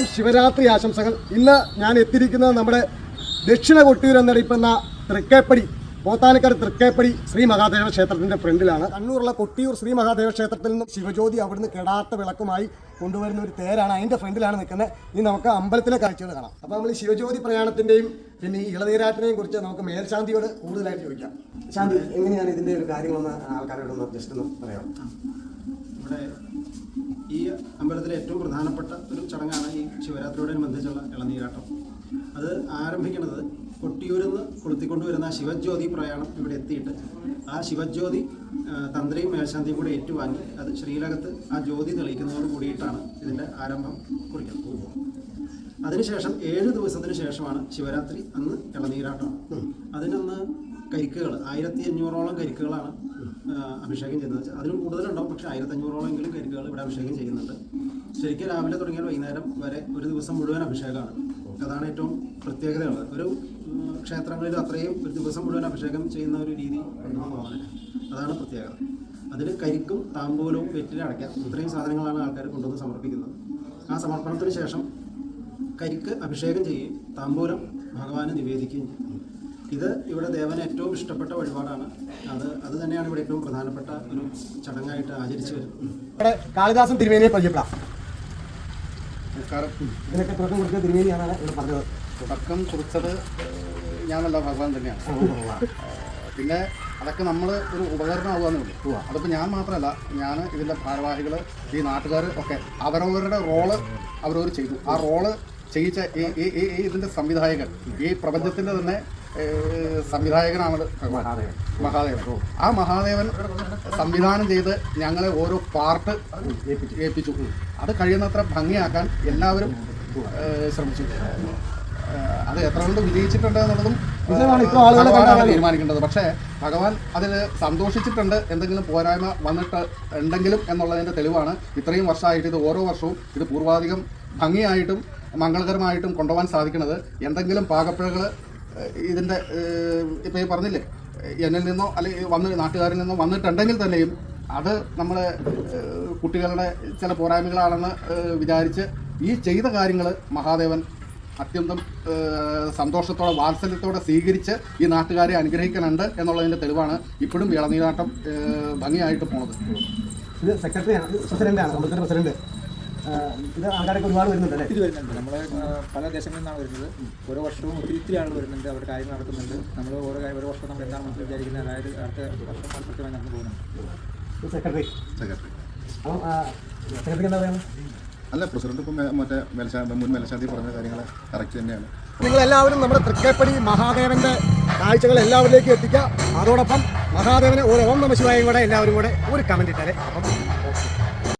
എല്ലാവർക്കും ശിവരാത്രി ആശംസകൾ. ഇന്ന് ഞാൻ എത്തിയിരിക്കുന്നത് നമ്മുടെ ദക്ഷിണ കൊട്ടിയൂർ എന്നറിയപ്പെടുന്ന തൃക്കേപ്പടി പോത്താനിക്കര തൃക്കേപ്പടി ശ്രീ മഹാദേവ ക്ഷേത്രത്തിന്റെ ഫ്രണ്ടിലാണ്. കണ്ണൂരുള്ള കൊട്ടിയൂർ ശ്രീ മഹാദേവ ക്ഷേത്രത്തിൽ നിന്നും ശിവജ്യോതി അവിടുന്ന് കെടാത്ത വിളക്കുമായി കൊണ്ടുവരുന്ന ഒരു തേരാണ്. അതിന്റെ ഫ്രണ്ടിലാണ് നിൽക്കുന്നത്. ഇനി നമുക്ക് അമ്പലത്തിലെ കാഴ്ചകൾ കാണാം. അപ്പോൾ നമ്മൾ ഈ ശിവജ്യോതി പ്രയാണത്തിന്റെയും പിന്നെ ഈ ഇളനീരാട്ടിനെയും കുറിച്ച് നമുക്ക് മേൽശാന്തിയോട് കൂടുതലായിട്ട് ചോദിക്കാം. ശാന്തി എങ്ങനെയാണ് ഇതിന്റെ ഒരു കാര്യങ്ങളൊന്ന് ആൾക്കാരോടൊന്ന് ജസ്റ്റ് ഒന്ന് പറയാം ഈ അമ്പലത്തിലെ ഏറ്റവും പ്രധാനപ്പെട്ട ഒരു ചടങ്ങാണ് ഈ ശിവരാത്രിയോടനുബന്ധിച്ചുള്ള ഇളനീരാട്ടം. അത് ആരംഭിക്കുന്നത് കൊട്ടിയൂരിൽ നിന്ന് കൊളുത്തിക്കൊണ്ട് വരുന്ന ശിവജ്യോതി പ്രയാണം ഇവിടെ എത്തിയിട്ട് ആ ശിവജ്യോതി തന്ത്രിയും മേൽശാന്തിയും കൂടി ഏറ്റുവാങ്ങി അത് ശ്രീലകത്ത് ആ ജ്യോതി തെളിയിക്കുന്നതോട് കൂടിയിട്ടാണ് ഇതിന്റെ ആരംഭം കുറിക്കുന്നത് അതിനുശേഷം ഏഴ് ദിവസത്തിന് ശേഷമാണ് ശിവരാത്രി അന്ന് ഇളനീരാട്ടം. അതിനന്ന് കരിക്കുകൾ ആയിരത്തി അഞ്ഞൂറോളം കരിക്കുകളാണ് അഭിഷേകം ചെയ്യുന്നത്. അതിലും കൂടുതലുണ്ടാവും പക്ഷേ ആയിരത്തി അഞ്ഞൂറോളം എങ്കിലും കരിക്കുകൾ ഇവിടെ അഭിഷേകം ചെയ്യുന്നുണ്ട്. ശരിക്കും രാവിലെ തുടങ്ങിയാൽ വൈകുന്നേരം വരെ ഒരു ദിവസം മുഴുവൻ അഭിഷേകമാണ്. അതാണ് ഏറ്റവും പ്രത്യേകതയുള്ളത്. ഒരു ക്ഷേത്രങ്ങളിൽ അത്രയും ഒരു ദിവസം മുഴുവൻ അഭിഷേകം ചെയ്യുന്ന ഒരു രീതി അതാണ് പ്രത്യേകത. അതിൽ കരിക്കും താമ്പൂലവും വെറ്റിലും അടയ്ക്കാം. ഇത്രയും സാധനങ്ങളാണ് ആൾക്കാർ കൊണ്ടുവന്ന് സമർപ്പിക്കുന്നത്. ആ സമർപ്പണത്തിന് ശേഷം കരിക്ക് അഭിഷേകം ചെയ്യുകയും താമ്പൂലം ഭഗവാന് നിവേദിക്കുകയും ചെയ്യും. ഇത് ഇവിടെ ദേവന് ഏറ്റവും ഇഷ്ടപ്പെട്ട വഴിപാടാണ്. അത് അത് തന്നെയാണ് ഇവിടെ ഏറ്റവും പ്രധാനപ്പെട്ട ഒരു ചടങ്ങായിട്ട് ആചരിച്ചു വരുന്നത്. ഇവിടെ കാളിദാസൻ തിരുമേനിയെ പരിചയപ്പെടാം. നമസ്കാരം. ഇതിനൊക്കെ തുടക്കം കുറിച്ച തിരുമേനിയാണ് ഇവിടെ പറഞ്ഞത്. തുടക്കം കുറിച്ചത് ഞാനല്ല ഭഗവാൻ തന്നെയാണ്. പിന്നെ അതൊക്കെ നമ്മൾ ഒരു ഉപകരണമാകുകയെന്നേ വിളിക്കുക അതിപ്പോൾ ഞാൻ മാത്രമല്ല ഞാൻ ഇതിന്റെ ഭാരവാഹികൾ ഈ നാട്ടുകാർ ഒക്കെ അവരവരുടെ റോൾ അവരവർ ചെയ്തു. ആ റോൾ ചെയ്യിച്ച ഈ ഈ ഈ ഈ ഇതിന്റെ സംവിധായകൻ ഈ പ്രപഞ്ചത്തിന്റെ തന്നെ സംവിധായകനാണ് ഭഗവാൻ മഹാദേവൻ. ആ മഹാദേവൻ സംവിധാനം ചെയ്ത് ഞങ്ങളെ ഓരോ പാർട്ട് ഏൽപ്പിച്ചു. അത് കഴിയുന്നത്ര ഭംഗിയാക്കാൻ എല്ലാവരും ശ്രമിച്ചു. അത് എത്ര കൊണ്ട് വിജയിച്ചിട്ടുണ്ട് എന്നുള്ളതും തീരുമാനിക്കേണ്ടത്. പക്ഷേ ഭഗവാൻ അതിൽ സന്തോഷിച്ചിട്ടുണ്ട് എന്തെങ്കിലും പോരായ്മ വന്നിട്ട് ഉണ്ടെങ്കിലും എന്നുള്ളതിന്റെ തെളിവാണ്. ഇത്രയും വർഷമായിട്ട് ഇത് ഓരോ വർഷവും ഇത് പൂർവാധികം ഭംഗിയായിട്ടും മംഗളകരമായിട്ടും കൊണ്ടുപോകാൻ സാധിക്കുന്നത്. എന്തെങ്കിലും പാകപ്പിഴകൾ ഇതിന്റെ ഇപ്പോൾ ഈ പറഞ്ഞില്ലേ എന്നിൽ നിന്നോ അല്ലെങ്കിൽ വന്ന് നാട്ടുകാരിൽ നിന്നോ വന്നിട്ടുണ്ടെങ്കിൽ തന്നെയും അത് നമ്മൾ കുട്ടികളുടെ ചില പോരായ്മകളാണെന്ന് വിചാരിച്ച് ഈ ചെയ്ത കാര്യങ്ങൾ മഹാദേവൻ അത്യന്തം സന്തോഷത്തോടെ വാത്സല്യത്തോടെ സ്വീകരിച്ച് ഈ നാട്ടുകാരെ അനുഗ്രഹിക്കുന്നുണ്ട് എന്നുള്ളതിന്റെ തെളിവാണ് ഇപ്പോഴും ഇളനീരാട്ടം ഭംഗിയായിട്ട് പോണത്. ഇത് സെക്രട്ടറിയാണ് പ്രസിഡന്റാണ് അമ്പലത്തിന്റെ പ്രസിഡന്റ്. ഇത് ആൾക്കാരൊക്കെ ഒരുപാട് വരുന്നുണ്ട് അല്ലേ? ഇത് വരുന്നുണ്ട്. നമ്മൾ പല ദേശങ്ങളിൽ നിന്നാണ് വരുന്നത്. ഓരോ വർഷവും ഒത്തിരി ഒത്തിരി ആളുകൾ വരുന്നുണ്ട്. അവരുടെ കാര്യങ്ങൾ നടക്കുന്നുണ്ട് നമ്മൾ ഓരോ കാര്യം ഓരോ വർഷം നമ്മൾ എന്താണ് മനസ്സിൽ വിചാരിക്കുന്നത്? അതായത് അടുത്ത വർഷം അത് കൃത്യമായി നടന്നു പോകുന്നുണ്ട് സെക്രട്ടറി. സെക്രട്ടറി. അപ്പം സെക്രട്ടറിക്ക് എന്താ പറയുക അല്ല പ്രസിഡന്റ് ഇപ്പം മറ്റേ മേൽശാന്തി മുൻ മേൽശാന്തി പറഞ്ഞ കാര്യങ്ങൾ കറക്റ്റ് തന്നെയാണ്. നിങ്ങൾ എല്ലാവരും നമ്മുടെ തൃക്കേപ്പടി മഹാദേവന്റെ കാഴ്ചകൾ എല്ലാവരിലേക്കും എത്തിക്കുക. അതോടൊപ്പം മഹാദേവനെ ഒരു ഓം നമ ശിവായും കൂടെ എല്ലാവരും കൂടെ ഒരു കമന്റ് ഇട്ടാലേ അപ്പം ഓക്കെ